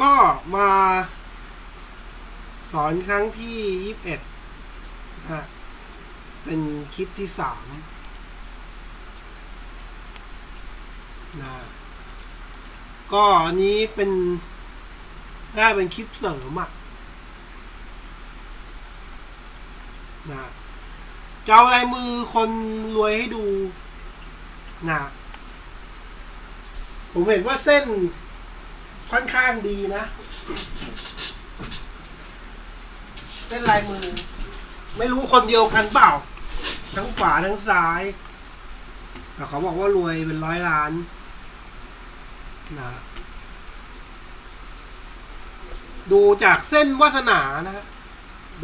ก็มาสอนครั้งที่ยี่สิบเอ็ดฮะเป็นคลิปที่สามนะก็อันนี้เป็นได้เป็นคลิปเสริมอะนะจะเอาลายมือคนรวยให้ดูนะผมเห็นว่าเส้น ค่อนข้างดีนะ เส้นลายมือ ไม่รู้คนเดียวกันเปล่า ทั้งขวาทั้งซ้ายแต่เขาบอกว่ารวยเป็นร้อยล้านนะดูจากเส้นวาสนานะฮะ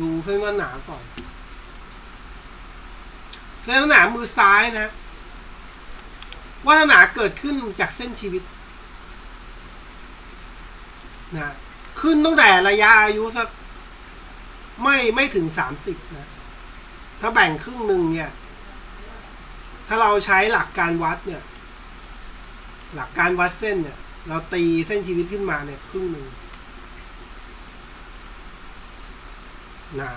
ดูเส้นวาสนาก่อน เส้นวาสนามือซ้ายนะวาสนาเกิดขึ้นจากเส้นชีวิต นะขึ้นตั้งแต่ระยะอายุสักไม่ไม่ถึงสามสิบนะ ถ้าแบ่งครึ่งหนึ่งเนี่ย ถ้าเราใช้หลักการวัดเนี่ย หลักการวัดเส้นเนี่ย เราตีเส้นชีวิตขึ้นมาเนี่ยครึ่งหนึ่งนะ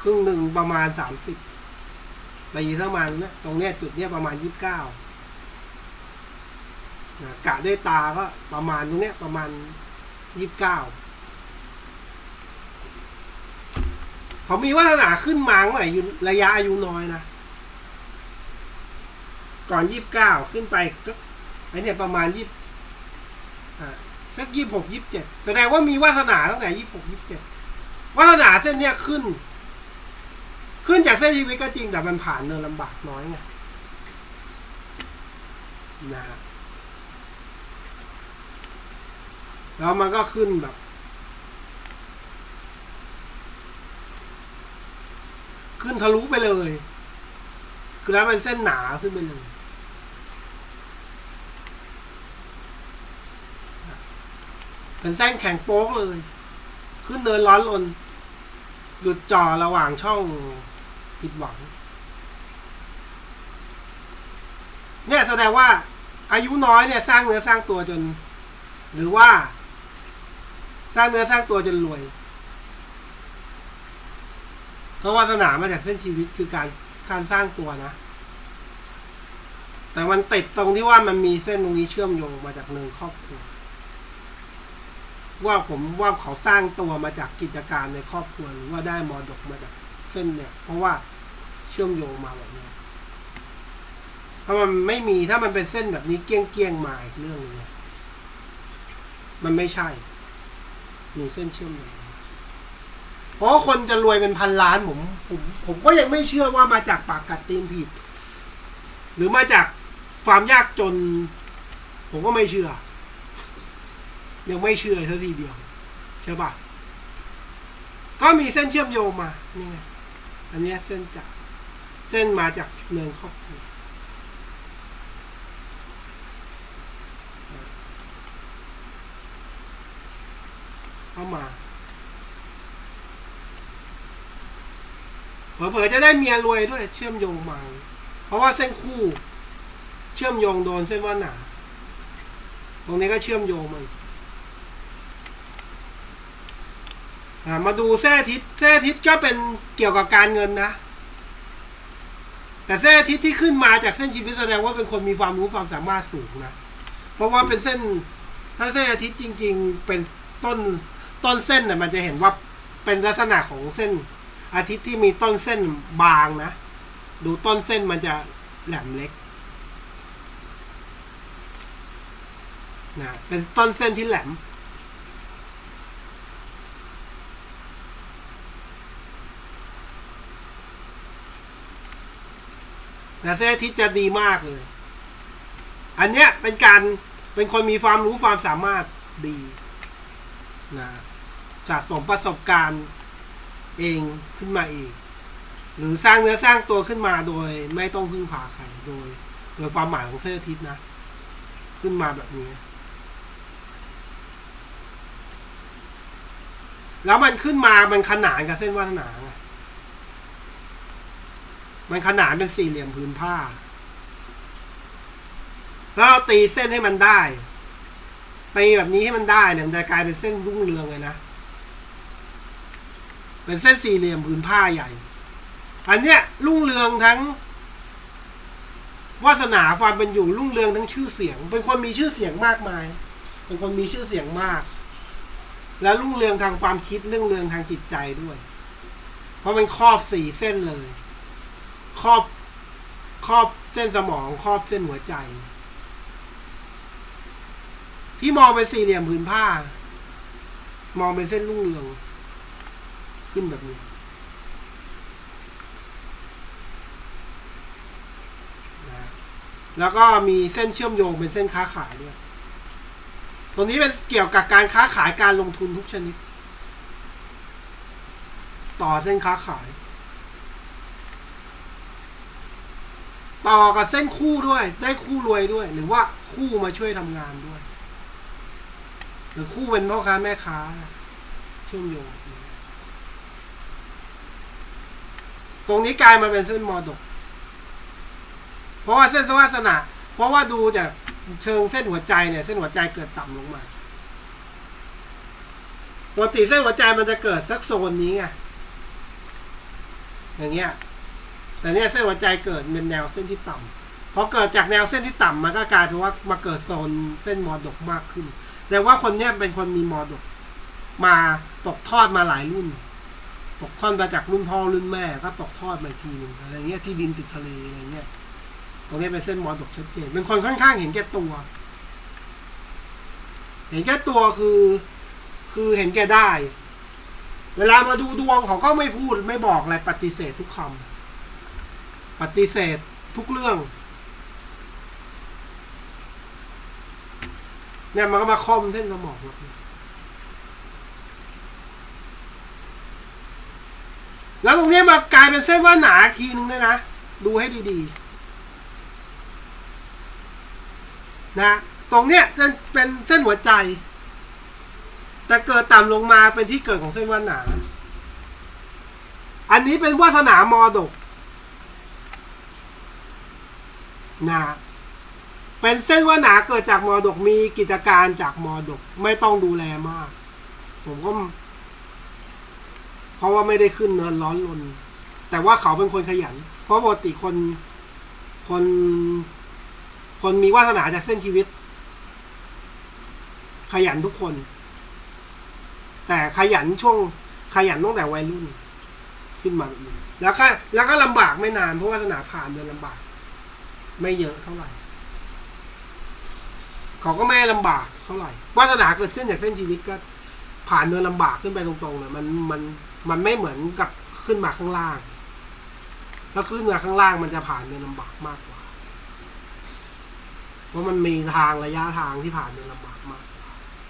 ครึ่งหนึ่งประมาณสามสิบตีประมาณเนี่ยตรงเนี้ยจุดเนี้ยประมาณยี่สิบเก้า นะกะด้วยตาก็ประมาณตรงเนี้ยประมาณยี่สิบเก้าเขามีวาสนาขึ้นมาเมื่อไหร่อยู่ระยะอายุน้อยนะ ก่อนยี่สิบเก้าขึ้นไปก็ไอเนี่ยประมาณยี่สักยี่หกยี่เจ็ดแสดงว่ามีวาสนาตั้งแต่ยี่หกยี่เจ็ดวาสนาเส้นเนี้ยขึ้น ขึ้นจากเส้นชีวิตก็จริงแต่มันผ่านเนินลำบากน้อยไงนะ แล้วมันก็ขึ้นแบบ ขึ้นทะลุไปเลย คือแล้วเป็นเส้นหนาขึ้นไปเลยเป็นเส้นแข็งโป๊กเลย ขึ้นเนินร้อนลน หยุดจ่อระหว่างช่องผิดหวัง เนี่ยแสดงว่าอายุน้อยเนี่ยสร้างเนื้อสร้างตัวจน หรือว่า สร้างเนื้อสร้างตัวจนรวยเพราะวาสนามาจากเส้นชีวิตคือการการสร้างตัวนะ แต่มันติดตรงที่ว่ามันมีเส้นตรงนี้เชื่อมโยงมาจากเนินครอบครัว ว่าผมว่าเขาสร้างตัวมาจากกิจการในครอบครัวหรือว่าได้มรดกมาจากเส้นเนี่ย เพราะว่าเชื่อมโยงมาแบบนี้ถ้ามันไม่มีถ้ามันเป็นเส้นแบบนี้เกี้ยงเกี้ยงมาอีกเรื่องนึงเนี่ยมันไม่ใช่ มีเส้นเชื่อมโยเพราะคนจะรวยเป็นพันล้านผมผมผมก็ยังไม่เชื่อว่ามาจากปากกัดตีนผิด หรือมาจากความยากจน ผมก็ไม่เชื่อ ยังไม่เชื่อซะทีเดียวใช่ปะก็มีเส้นเชื่อมโยงมานี่ไงอันนี้เส้นจากเส้นมาจากเนินครอบครัว เข้ามาเผลอๆจะได้เมียรวยด้วยเชื่อมโยงมาเพราะว่าเส้นคู่ เชื่อมโยงโดนเส้นว่าหนา ตรงนี้ก็เชื่อมโยงมาอีกอ่ามาดูแส้อาทิศแส้อาทิศก็เป็นเกี่ยวกับการเงินนะ แต่แส้อาทิศที่ขึ้นมาจากเส้นชีวิตแสดงว่าเป็นคนมีความรู้ความสามารถสูงนะ เพราะว่าเป็นเส้นถ้าเส้นอาทิตย์จริง ๆ เป็นต้น ต้นเส้นเนี่ยมันจะเห็นว่าเป็นลักษณะของเส้นอาทิตย์ที่มีต้นเส้นบางนะ ดูต้นเส้นมันจะแหลมเล็กนะเป็นต้นเส้นที่แหลมแต่เส้นอาทิตย์จะดีมากเลย อันเนี้ยเป็นการเป็นคนมีความรู้ความสามารถดีนะ สะสมประสบการณ์เองขึ้นมาเองหรือสร้างเนื้อสร้างตัวขึ้นมาโดยไม่ต้องพึ่งพาใครโดย โดยความหมายของเส้นอาทิตย์นะ ขึ้นมาแบบนี้ แล้วมันขึ้นมามันขนานกับเส้นวาสนาไงมันขนานเป็นสี่เหลี่ยมพื้นผ้า แล้วเราตีเส้นให้มันได้ตีแบบนี้ให้มันได้เนี่ยมันจะกลายเป็นเส้นรุ่งเรืองเลยนะ เป็นเส้นสี่เหลี่ยมผืนผ้าใหญ่ อันเนี้ยรุ่งเรืองทั้งวาสนาความเป็นอยู่รุ่งเรืองทั้งชื่อเสียง เป็นคนมีชื่อเสียงมากมาย เป็นคนมีชื่อเสียงมาก และรุ่งเรืองทางความคิดรุ่งเรืองทางจิตใจด้วย เพราะมันครอบสี่เส้นเลย ครอบครอบเส้นสมองครอบเส้นหัวใจ ที่มองเป็นสี่เหลี่ยมผืนผ้ามองเป็นเส้นรุ่งเรือง ขึ้นแบบนี้นะแล้วก็มีเส้นเชื่อมโยงเป็นเส้นค้าขายด้วย ตรงนี้เป็นเกี่ยวกับการค้าขายการลงทุนทุกชนิด ต่อเส้นค้าขาย ต่อกับเส้นคู่ด้วย ได้คู่รวยด้วย หรือว่าคู่มาช่วยทำงานด้วย หรือคู่เป็นพ่อค้าแม่ค้าเชื่อมโยง ตรงนี้กลายมาเป็นเส้นมอดก เพราะว่าเส้นสวาสนาเพราะว่าดูจากเชิงเส้นหัวใจเนี่ย เส้นหัวใจเกิดต่ำลงมาปกติเส้นหัวใจมันจะเกิดสักโซนนี้ไงอย่างเงี้ย แต่เนี่ยเส้นหัวใจเกิดเป็นแนวเส้นที่ต่ำพอเกิดจากแนวเส้นที่ต่ำมันก็กลายเป็นว่ามาเกิดโซนเส้นมอดกมากขึ้นแต่ว่าคนเนี้ยเป็นคนมีมอดก มาตกทอดมาหลายรุ่น ตกทอดมาจากรุ่นพ่อรุ่นแม่ก็ตกทอดมาทีหนึงอะไรเงี้ยที่ดินติดทะเลอะไรเงี้ยตรงนี้เป็นเส้นมอดกชัดเจนเป็นคนค่อนข้างเห็นแก่ตัว เห็นแก่ตัวคือ คือเห็นแก่ได้ เวลามาดูดวงเขาก็ไม่พูดไม่บอกอะไรปฏิเสธทุกคำปฏิเสธทุกเรื่องเนี่ยมันก็มาคอมเส้นสมองแบบ แล้วตรงนี้มากลายเป็นเส้นว่าหนาอีกทีนึงด้วยนะ ดูให้ดีๆ นะ ตรงเนี้ยจะเป็นเส้นหัวใจ แต่เกิดต่ำลงมาเป็นที่เกิดของเส้นว่าหนา อันนี้เป็นวาสนามอดกนะเป็นเส้นว่าหนาเกิดจากมอดกมีกิจการจากมอดก ไม่ต้องดูแลมาก ผมก็ ราะว่าไม่ได้ขึ้นเนินร้อนรนแต่ว่าเขาเป็นคนขยัน เพราะปกติคนคน คนมีวาสนาจากเส้นชีวิต ขยันทุกคน แต่ขยันช่วงขยันตั้งแต่วัยรุ่น ขึ้นมาแบบนี้แล้วก็แล้วก็ลำบากไม่นานเพราะวาสนาผ่านเดินลำบาก ไม่เยอะเท่าไหร่ เขาก็ไม่ลำบากเท่าไหร่วาสนาเกิดขึ้นจากเส้นชีวิตก็ผ่านเดินลำบากขึ้นไปตรงๆเนี่ยมันมัน มันไม่เหมือนกับขึ้นมาข้างล่างถ้าขึ้นมาข้างล่างมันจะผ่านเดินลำบากมากกว่า เพราะมันมีทางระยะทางที่ผ่านเดินลำบากมาก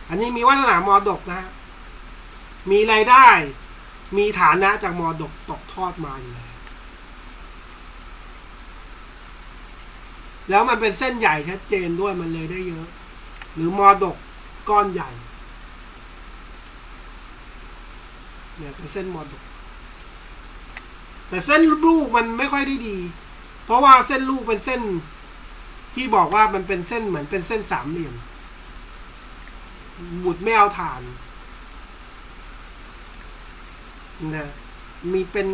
อันนี้มีวาสนามอดกนะฮะ มีรายได้ มีฐานะจากมอดกตกทอดมาอยู่แล้วแล้วมันเป็นเส้นใหญ่ชัดเจนด้วยมันเลยได้เยอะ หรือมอดกก้อนใหญ่ เนี่ยเป็นเส้นมอดกแต่เส้นลูกมันไม่ค่อยได้ดี เพราะว่าเส้นลูกเป็นเส้น ที่บอกว่ามันเป็นเส้นเหมือนเป็นเส้นสามเหลี่ยมบุดไม่เอาฐานนะมีเป็น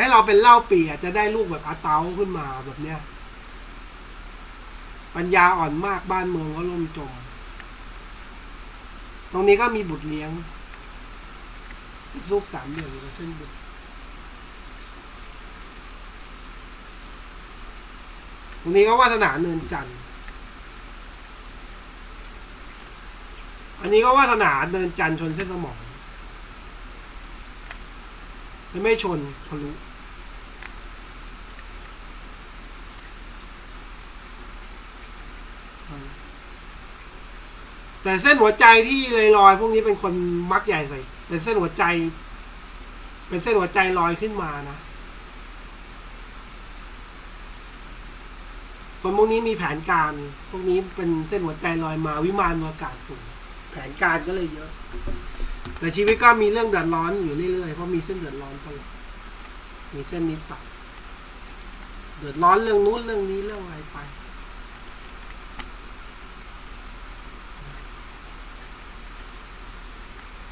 ให้เราเป็นเหล้าปีอาจจะได้ลูกแบบอาเตาขึ้นมาแบบเนี้ย ปัญญาอ่อนมากบ้านเมืองก็ล่มจม ตรงนี้ก็มีบุตรเลี้ยง รูปสามเหลี่ยมกับเส้นบุตรตรงนี้ก็วาสนาเนินจันทร์อันนี้ก็วาสนาเนินจันทร์ชนเส้นสมองไม่ชนทะลุแต่เส้นหัวใจที่ลอยๆพวกนี้เป็นคนมักใหญ่ใส่ แต่เส้นหัวใจ เป็นเส้นหัวใจลอยขึ้นมานะคนพวกนี้มีแผนการ พวกนี้เป็นเส้นหัวใจลอยมาวิมานอากาศสูงแผนการก็เลยเยอะ แต่ชีวิตก็มีเรื่องเดือดร้อนอยู่เรื่อยๆ เพราะมีเส้นเดือดร้อนตลอด มีเส้นนี้ตัดเดือดร้อนเรื่องนู้นเรื่องนี้เรื่องอะไรไป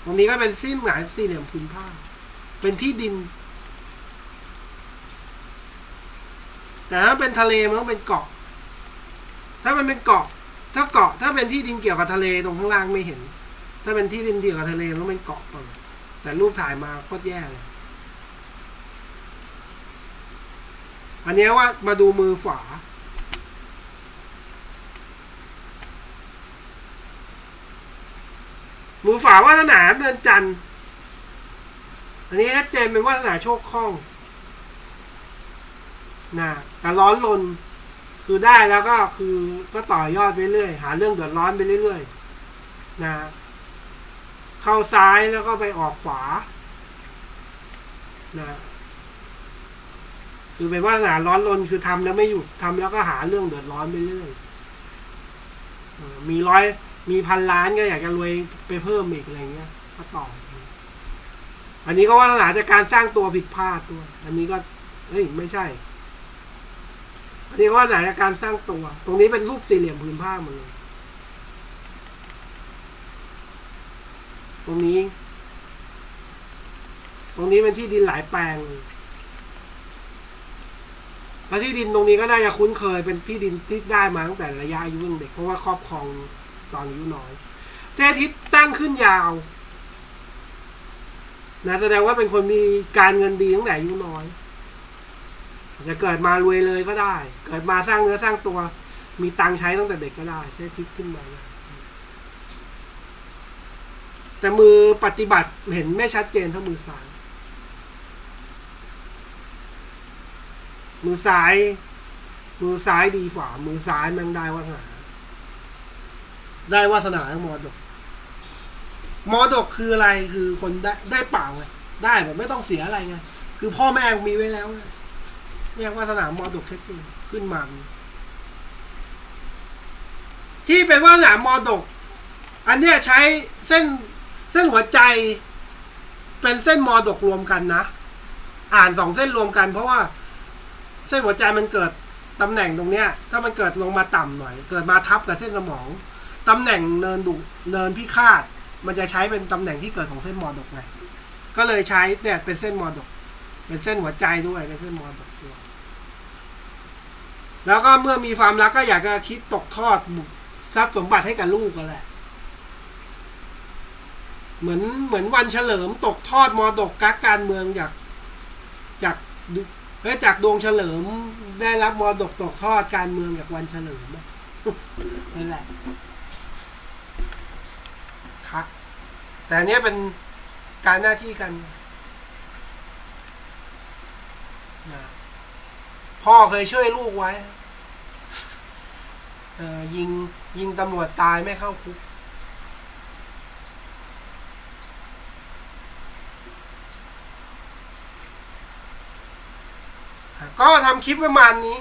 ตรงนี้ก็เป็นซี่หมายสี่เหลี่ยมพื้นผ้า เป็นที่ดิน แต่ถ้าเป็นทะเลมันต้องเป็นเกาะ ถ้ามันเป็นเกาะ ถ้าเกาะ ถ้าเป็นที่ดินเกี่ยวกับทะเลตรงข้างล่างไม่เห็น ถ้าเป็นที่ดินเกี่ยวกับทะเลมันต้องเป็นเกาะก่อนแต่รูปถ่ายมาโคตรแย่เลยอันนี้ว่ามาดูมือขวา มือฝาวาสนาเดินจันทร์อันนี้ชัดเจนเป็นวาสนาโชคคล่องนะแต่ร้อนลนคือได้แล้วก็คือก็ต่อยอดไปเรื่อยหาเรื่องเดือดร้อนไปเรื่อยๆนะเข้าซ้ายแล้วก็ไปออกขวานะคือเป็นวาสนาร้อนลนคือทำแล้วไม่หยุดทำแล้วก็หาเรื่องเดือดร้อนไปเรื่อยมีร้อย มีพันล้านก็อยากจะรวยไปเพิ่มอีกอะไรเงี้ยก็ต่อ อันนี้ก็ว่าสนาจากการสร้างตัวผิดพลาดด้วอันนี้ก็เฮ้ยไม่ใช่ อันนี้ก็วาสนาจากการสร้างตัว ตรงนี้เป็นรูปสี่เหลี่ยมพื้นผ้าหมดเลย ตรงนี้ ตรงนี้เป็นที่ดินหลายแปลงเลยแล้วที่ดินตรงนี้ก็น่าจะคุ้นเคยเป็นที่ดินที่ได้มาตั้งแต่ระยะอายุยังเด็กเพราะว่าครอบครอง ตอนอายุน้อยเทอาทิต์ตั้งขึ้นยาวนะแสดงว่าเป็นคนมีการเงินดีตั้งแต่อายุน้อยจะเกิดมารวยเลยก็ได้ เกิดมาสร้างเนื้อสร้างตัว มีตังค์ใช้ตั้งแต่เด็กก็ได้เทอาทิต์ขึ้นมานะแต่มือปฏิบัติเห็นไม่ชัดเจนเท่ามือซ้ายมือซ้าย มือซ้ายดีฝ่ามือซ้ายแมันได้ว่าสนา ได้วาสนาของมอดกมอดกคืออะไรคือคนได้ได้เปล่าไงได้แบบไม่ต้องเสียอะไรไงคือพ่อแม่มีไว้แล้วเรียกวาสนามอดกชัดเจนขึ้นมาที่เป็นวาสนามอดก อันเนี้ยใช้เส้นเส้นหัวใจ เป็นเส้นมอดกรวมกันนะอ่านสองเส้นรวมกัน เพราะว่า เส้นหัวใจมันเกิดตำแหน่งตรงเนี้ย ถ้ามันเกิดลงมาต่ำหน่อย เกิดมาทับกับเส้นสมอง ตำแหน่งเนินดุเนินพิฆาต มันจะใช้เป็นตำแหน่งที่เกิดของเส้นมอดกไง ก็เลยใช้เนี่ยเป็นเส้นมอดก เป็นเส้นหัวใจด้วยเป็นเส้นมอดกด้วยแล้วก็เมื่อมีความรักก็อยากจะคิดตกทอดบุทรัพย์สมบัติให้กับลูกกันแหละเหมือนเหมือนวันเฉลิมตกทอดมอดกกักการเมืองจากจากเอ้ยจากดวงเฉลิมได้รับมอดกตกทอดการเมืองจากวันเฉลิมนั่นแหละครับ แต่อันเนี้ยเป็นการหน้าที่กัน พ่อเคยช่วยลูกไว้ยิงยิงตำรวจตายไม่เข้าคุกก็ทำคลิปประมาณนี้